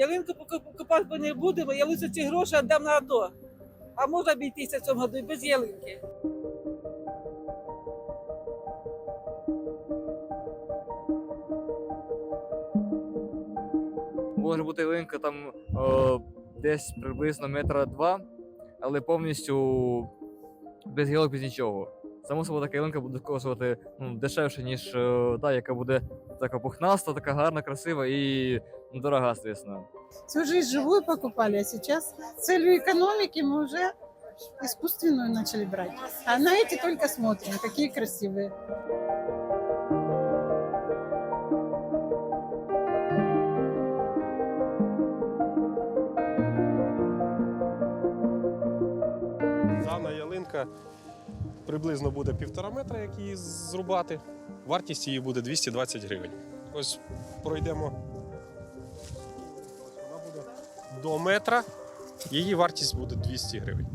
Ялинку купати не будемо, я лише ці гроші віддам на АТО. А можна обійтися в цьому году без ялинки. Може бути ялинка там о, десь приблизно метра два, але повністю без гілок, без нічого. Само собою така ялинка буде коштувати ну, дешевше, ніж е, та, яка буде така пухнаста, така гарна, красива і ну, дорога, звісно. Всю жизнь живую покупали, а сейчас с целью экономики мы уже искусственную начали брать. А на эти только смотрим, какие красивые. Дана ялинка приблизно буде півтора метра, як її зрубати. Вартість її буде 220 гривень. Ось пройдемо. Вона буде до метра. Її вартість буде 200 гривень.